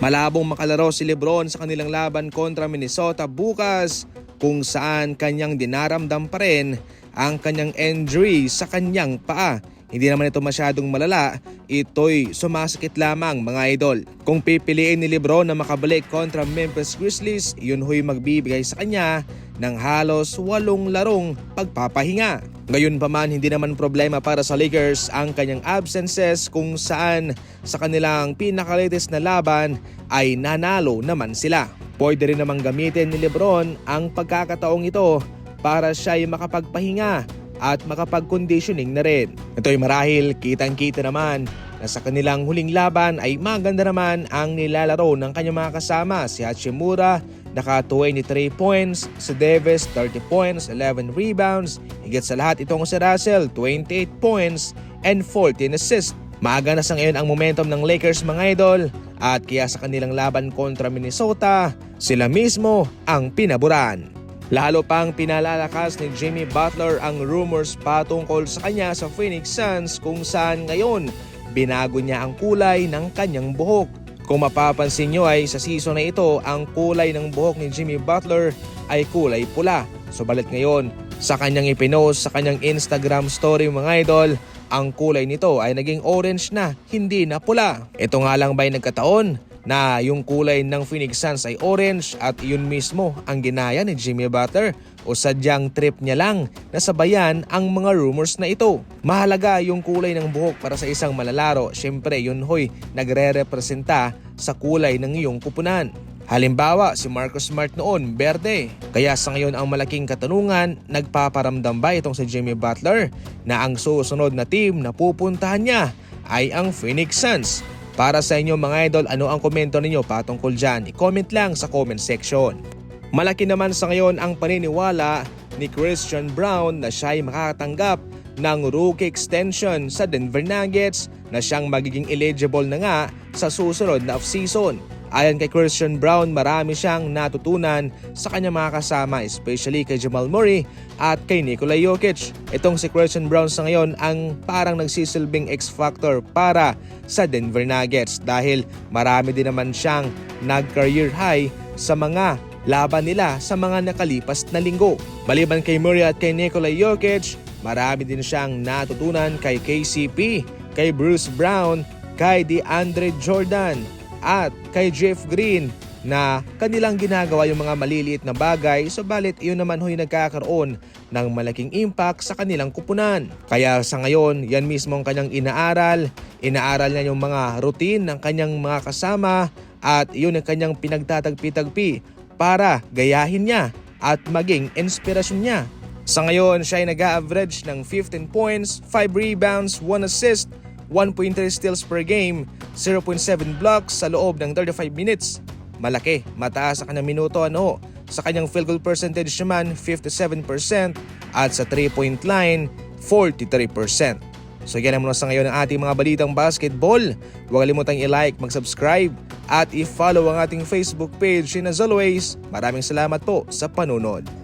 Malabong makalaro si Lebron sa kanilang laban kontra Minnesota bukas kung saan kanyang dinaramdam pa rin ang kanyang injury sa kanyang paa. Hindi naman ito masyadong malala, ito'y sumasakit lamang mga idol. Kung pipiliin ni Lebron na makabalik kontra Memphis Grizzlies, yun ho'y magbibigay sa kanya ng halos walong larong pagpapahinga. Ngayon pa man, hindi naman problema para sa Lakers ang kanyang absences kung saan sa kanilang pinakalatest na laban ay nanalo naman sila. Pwede rin namang gamitin ni Lebron ang pagkakataong ito para siya ay makapagpahinga at makapag-conditioning na rin. Ito'y marahil kitang-kita naman na sa kanilang huling laban ay maganda naman ang nilalaro ng kanyang mga kasama si Hachimura naka 23 points, si Davis 30 points, 11 rebounds, higit sa lahat itong si Russell 28 points and 14 assists. Maaga na sa ngayon ang momentum ng Lakers mga idol at kaya sa kanilang laban kontra Minnesota, sila mismo ang pinaboran. Lalo pang pinalalakas ni Jimmy Butler ang rumors patungkol sa kanya sa Phoenix Suns kung saan ngayon binago niya ang kulay ng kanyang buhok. Kung mapapansin nyo ay sa season na ito ang kulay ng buhok ni Jimmy Butler ay kulay pula. Subalit ngayon sa kanyang ipinost sa kanyang Instagram story mga idol ang kulay nito ay naging orange na, hindi na pula. Ito nga lang ba nagkataon na yung kulay ng Phoenix Suns ay orange at yun mismo ang ginaya ni Jimmy Butler o sadyang trip niya lang na sabayan ang mga rumors na ito. Mahalaga yung kulay ng buhok para sa isang malalaro. Siyempre yun hoy nagre-representa sa kulay ng iyong kupunan. Halimbawa, si Marcus Smart noon, berde. Kaya sa ngayon ang malaking katanungan, nagpaparamdam ba itong si Jimmy Butler na ang susunod na team na pupuntahan niya ay ang Phoenix Suns? Para sa inyo mga idol, ano ang komento ninyo patungkol dyan? I-comment lang sa comment section. Malaki naman sa ngayon ang paniniwala ni Christian Brown na siya ay makakatanggap ng rookie extension sa Denver Nuggets na siyang magiging eligible na nga sa susunod na off-season. Ayon kay Christian Brown, marami siyang natutunan sa kanyang mga kasama, especially kay Jamal Murray at kay Nikola Jokic. Itong si Christian Brown sa ngayon ang parang nagsisilbing X-factor para sa Denver Nuggets dahil marami din naman siyang nag-career high sa mga laban nila sa mga nakalipas na linggo. Maliban kay Murray at kay Nikola Jokic, marami din siyang natutunan kay KCP, kay Bruce Brown, kay DeAndre Jordan, at kay Jeff Green na kanilang ginagawa yung mga maliliit na bagay subalit iyon naman ho'y nagkakaroon ng malaking impact sa kanilang kupunan. Kaya sa ngayon, yan mismo ang kanyang inaaral. Inaaral niya yung mga routine ng kanyang mga kasama at yun ang kanyang pinagtatagpi-tagpi para gayahin niya at maging inspirasyon niya. Sa ngayon, siya ay nag-average ng 15 points, 5 rebounds, 1 assist, 1.3 steals per game, 0.7 blocks sa loob ng 35 minutes. Malaki, mataas sa kanyang minuto ano. Sa kanyang field goal percentage naman, 57% at sa 3-point line, 43%. So yan naman sa ngayon ang ating mga balitang basketball. Huwag kalimutang i-like, mag-subscribe at i-follow ang ating Facebook page. And as always, maraming salamat po sa panunod.